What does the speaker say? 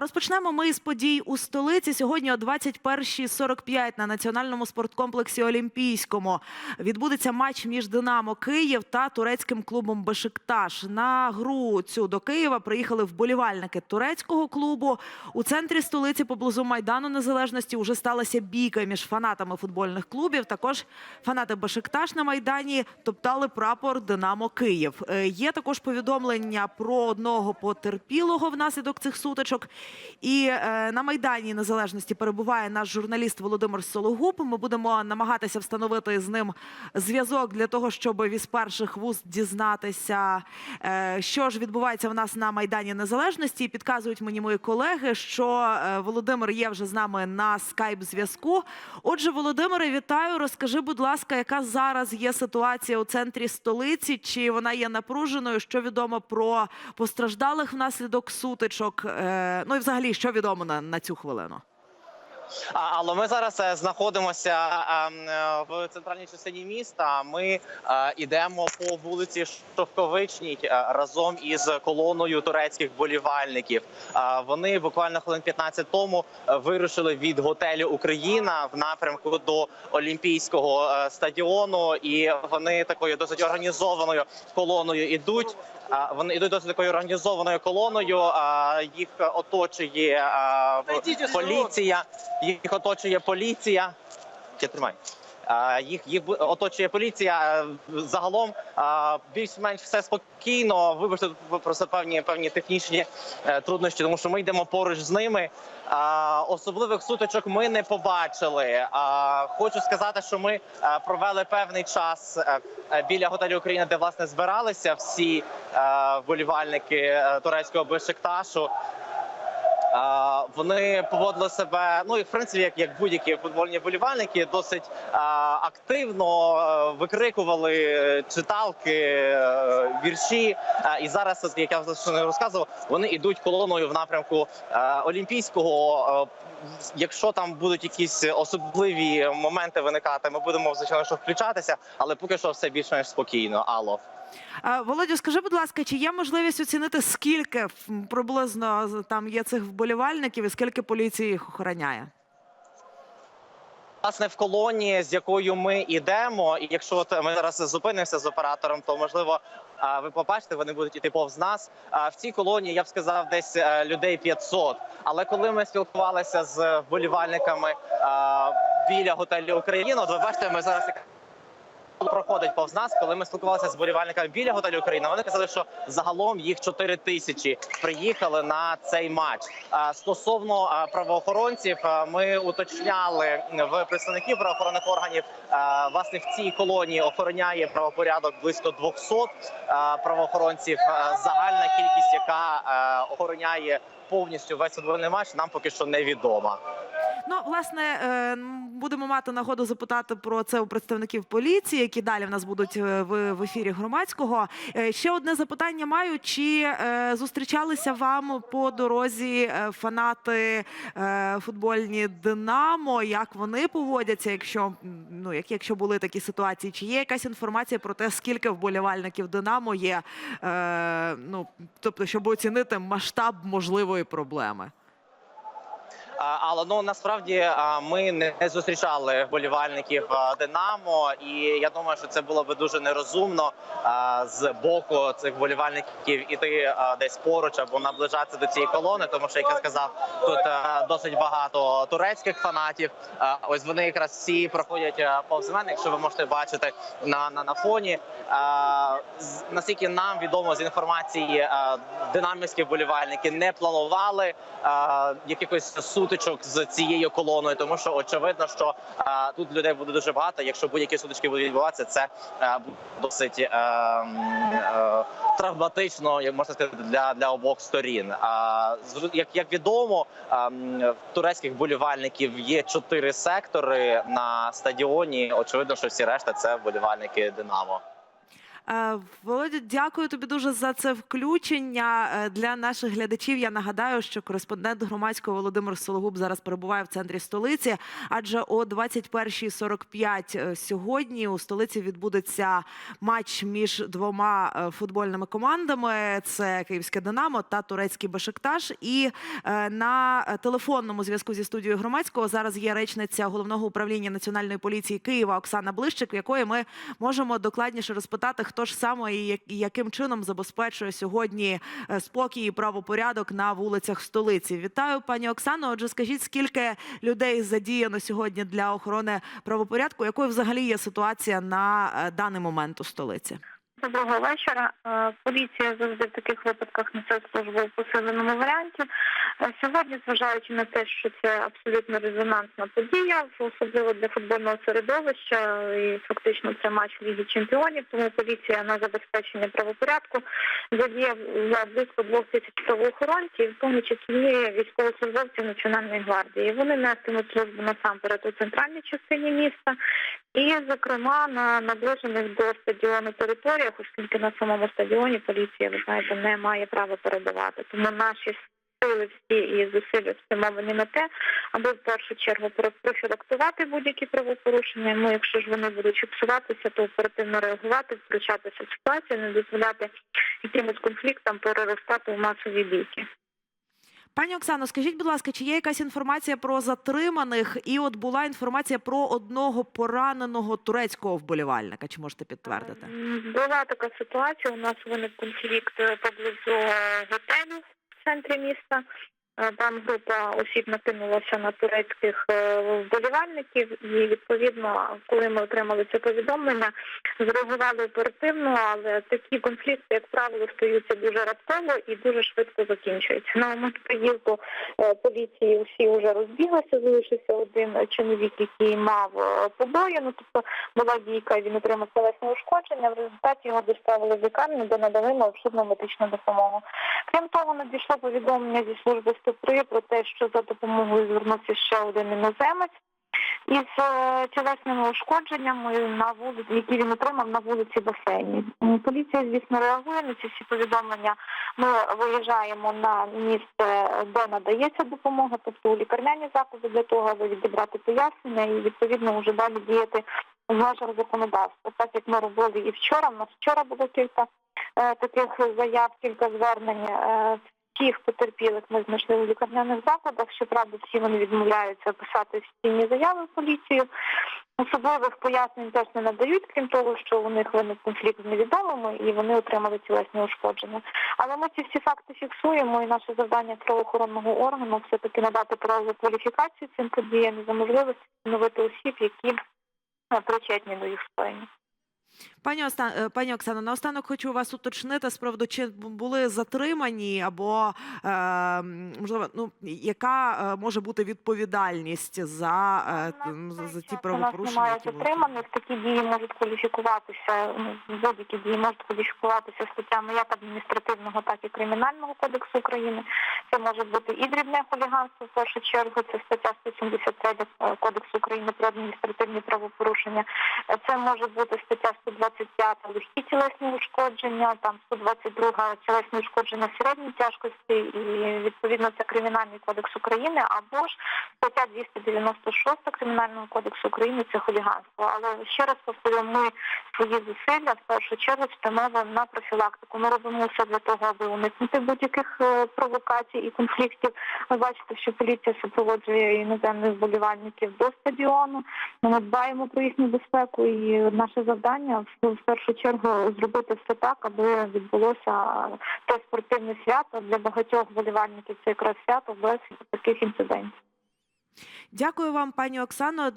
Розпочнемо ми з подій у столиці. Сьогодні о 21.45 на національному спорткомплексі Олімпійському відбудеться матч між Динамо Київ та турецьким клубом Бешикташ. На гру цю до Києва приїхали вболівальники турецького клубу. У центрі столиці поблизу майдану незалежності вже сталася бійка між фанатами футбольних клубів. Також фанати Бешикташ на майдані топтали прапор Динамо Київ. Е, Є також повідомлення про одного потерпілого внаслідок цих сутичок. І е, на майдані незалежності перебуває наш журналіст Володимир Сологуб. Ми будемо намагатися встановити з ним зв'язок для того, щоб із перших вуст дізнатися, е, що ж відбувається в нас на майдані незалежності. І підказують мені мої колеги, що е, Володимир є вже з нами на скайп зв'язку. Отже, Володимире, вітаю. Розкажи, будь ласка, яка зараз є ситуація у центрі столиці? Чи вона є напруженою? Що відомо про постраждалих внаслідок сутичок? Ну взагалі, що відомо на, на цю хвилину? Але ми зараз е, знаходимося ем, е, в центральній частині міста. Ми е, йдемо по вулиці Шовковичній разом із колоною турецьких болівальників. Вони буквально хвилин 15 тому вирушили від готелю Україна в напрямку до Олімпійського стадіону, і вони такою досить організованою колоною ідуть. Вони йдуть досить такою організованою колоною. Їх оточує поліція. Їх оточує поліція. Я тримай. Їх їх оточує поліція. Загалом більш-менш все спокійно. Вибачте, просто певні певні технічні е, труднощі, тому що ми йдемо поруч з ними. Особливих сутичок ми не побачили. Хочу сказати, що ми провели певний час е, е, біля готелю Україна, де власне збиралися всі вболівальники турецького Бешикташу. Вони поводили себе, ну і в принципі, як, як будь-які футбольні вболівальники, досить активно е, викрикували е, читалки, е, вірші. А, і зараз, от, як я вже розказував, вони йдуть колоною в напрямку Олімпійського. Якщо там будуть якісь особливі моменти виникати, ми будемо звичайно що включатися, але поки що все більш-менш спокійно. Алло. Володю, скажи, будь ласка, чи є можливість оцінити, скільки приблизно там є цих вболівальників і скільки поліції їх охороняє? Власне, в колонії, з якою ми йдемо, і якщо от ми зараз зупинимося з оператором, то можливо ви побачите, вони будуть іти повз нас. В цій колонії я б сказав, десь е, людей 500. Але коли ми спілкувалися з вболівальниками біля готелю Україна, от ви бачите, ми зараз проходить повз нас, коли ми спілкувалися з болівальниками біля готелю Україна. Вони казали, що загалом їх 4 тисячі приїхали на цей матч. Стосовно правоохоронців, ми уточняли в представників правоохоронних органів. Власне в цій колонії охороняє правопорядок близько 200 правоохоронців. Загальна кількість, яка охороняє повністю весь футбольний матч, нам поки що невідома. Ну, власне, е, будемо мати нагоду запитати про це у представників поліції, які далі в нас будуть е, в, ефірі громадського. Е, Ще одне запитання маю: чи зустрічалися вам по дорозі фанати футбольні Динамо? Як вони поводяться, якщо ну як якщо були такі ситуації? Чи є якась інформація про те, скільки вболівальників Динамо є? Ну тобто, щоб оцінити масштаб можливої проблеми? Але ну насправді ми не зустрічали вболівальників Динамо, і я думаю, що це було би дуже нерозумно з боку цих вболівальників іти десь поруч або наближатися до цієї колони, тому що як я сказав, тут досить багато турецьких фанатів. Ось вони якраз всі проходять повз мене, якщо ви можете бачити на, на, на фоні. Наскільки нам відомо з інформації, динамівські вболівальники не планували якихось сутичок з цією колоною, тому що очевидно, що а, тут людей буде дуже багато. Якщо будь-які сутички будуть відбуватися, це а, буде досить е, м, е, травматично, як можна сказати, для, для обох сторін. А як, як відомо, а, в турецьких болівальників є чотири сектори на стадіоні. Очевидно, що всі решта це вболівальники Динамо. Е, Володя, дякую тобі дуже за це включення. Е, Для наших глядачів я нагадаю, що кореспондент громадського Володимир Сологуб зараз перебуває в центрі столиці. Адже о 21.45 е, сьогодні у столиці відбудеться матч між двома футбольними командами: це Київське Динамо та турецький Бешикташ. І на телефонному зв'язку зі студією громадського зараз є речниця головного управління національної поліції Києва Оксана Блищик, в якої ми можемо докладніше розпитати, хто ж саме і яким чином забезпечує сьогодні е, спокій і правопорядок на вулицях столиці. Вітаю, пані Оксано. Отже, скажіть, скільки людей задіяно сьогодні для охорони правопорядку? Якою взагалі є ситуація на е, даний момент у столиці? Доброго вечора. Е, Поліція завжди в таких випадках несе службу в посиленому варіанті. Е, Сьогодні, зважаючи на те, що це абсолютно резонансна подія, особливо для футбольного середовища, і фактично це матч Ліги Чемпіонів, тому поліція на забезпечення правопорядку задіє за близько двох тисяч правоохоронців, в тому числі військовослужбовців Національної гвардії. Вони нестимуть службу насамперед у центральній частині міста. І, зокрема, на наближених до стадіону територіях, оскільки на самому стадіоні поліція, ви знаєте, не має права перебувати. Тому наші сили всі і зусилля спрямовані на те, аби в першу чергу про- профілактувати будь-які правопорушення. Ну, якщо ж вони будуть фіксуватися, то оперативно реагувати, втручатися в ситуацію, не дозволяти якимось конфліктам переростати в масові бійки. Пані Оксано, скажіть, будь ласка, чи є якась інформація про затриманих? І от була інформація про одного пораненого турецького вболівальника. Чи можете підтвердити? Була така ситуація. У нас виник конфлікт е, поблизу е, готелю в центрі міста. Е, Там група осіб накинулася на турецьких е, вболівальників, і відповідно, коли ми отримали це повідомлення, зреагували оперативно, але такі конфлікти, як правило, стаються дуже раптово і дуже швидко закінчуються. На момент приїзду е, поліції усі вже розбіглися, залишився один чоловік, який мав побої. Ну тобто була бійка, він отримав телесне ушкодження. В результаті його доставили в лікарню, де надали необхідну медичну допомогу. Крім того, надійшло повідомлення зі служби 103 про те, що за допомогою звернувся ще один іноземець. Із е, тілесними ушкодженнями на вулиці, які він отримав на вулиці басейні. Поліція, звісно, реагує на ці всі повідомлення. Ми виїжджаємо на місце, де надається допомога, тобто у лікарняні заклади для того, аби відібрати пояснення і відповідно вже далі діяти в межах законодавства. Так як ми робили і вчора. У нас вчора було кілька е, таких заяв, кілька звернень. Всіх потерпілих ми знайшли у лікарняних закладах. Щоправда, всі вони відмовляються писати офіційні заяви в поліцію. Особливих пояснень теж не надають, крім того, що у них виник конфлікт з невідомими і вони отримали тілесні ушкодження. Але ми ці всі факти фіксуємо, і наше завдання правоохоронного органу все таки надати правову кваліфікацію цим подіям і за можливості встановити осіб, які причетні до їх скоєння. Пані Оста... е, пані Оксано, наостанок хочу вас уточнити з приводу, чи були затримані або е, можливо, ну яка е, може бути відповідальність за, е, за, за ті правопорушення? немає затриманих. Такі дії можуть кваліфікуватися. ну, Будь-які дії можуть кваліфікуватися статтями як адміністративного, так і кримінального кодексу України. Це може бути і дрібне хуліганство в першу чергу. Це стаття 173 Кодексу України про адміністративні правопорушення. Е, Це може бути стаття 125 легкі тілесні ушкодження, там 122 тілесні ушкодження середньої тяжкості, і відповідно це кримінальний кодекс України, або ж стаття 296 Кримінального кодексу України це хуліганство. Але ще раз повторю, ми свої зусилля в першу чергу спрямовуємо на профілактику. Ми робимо все для того, аби уникнути будь-яких е, провокацій і конфліктів. Ви бачите, що поліція супроводжує іноземних вболівальників до стадіону. Ми дбаємо про їхню безпеку, і наше завдання в першу чергу зробити все так, аби відбулося те спортивне свято для багатьох вболівальників. Це якраз свято без таких інцидентів. Дякую вам, пані Оксано.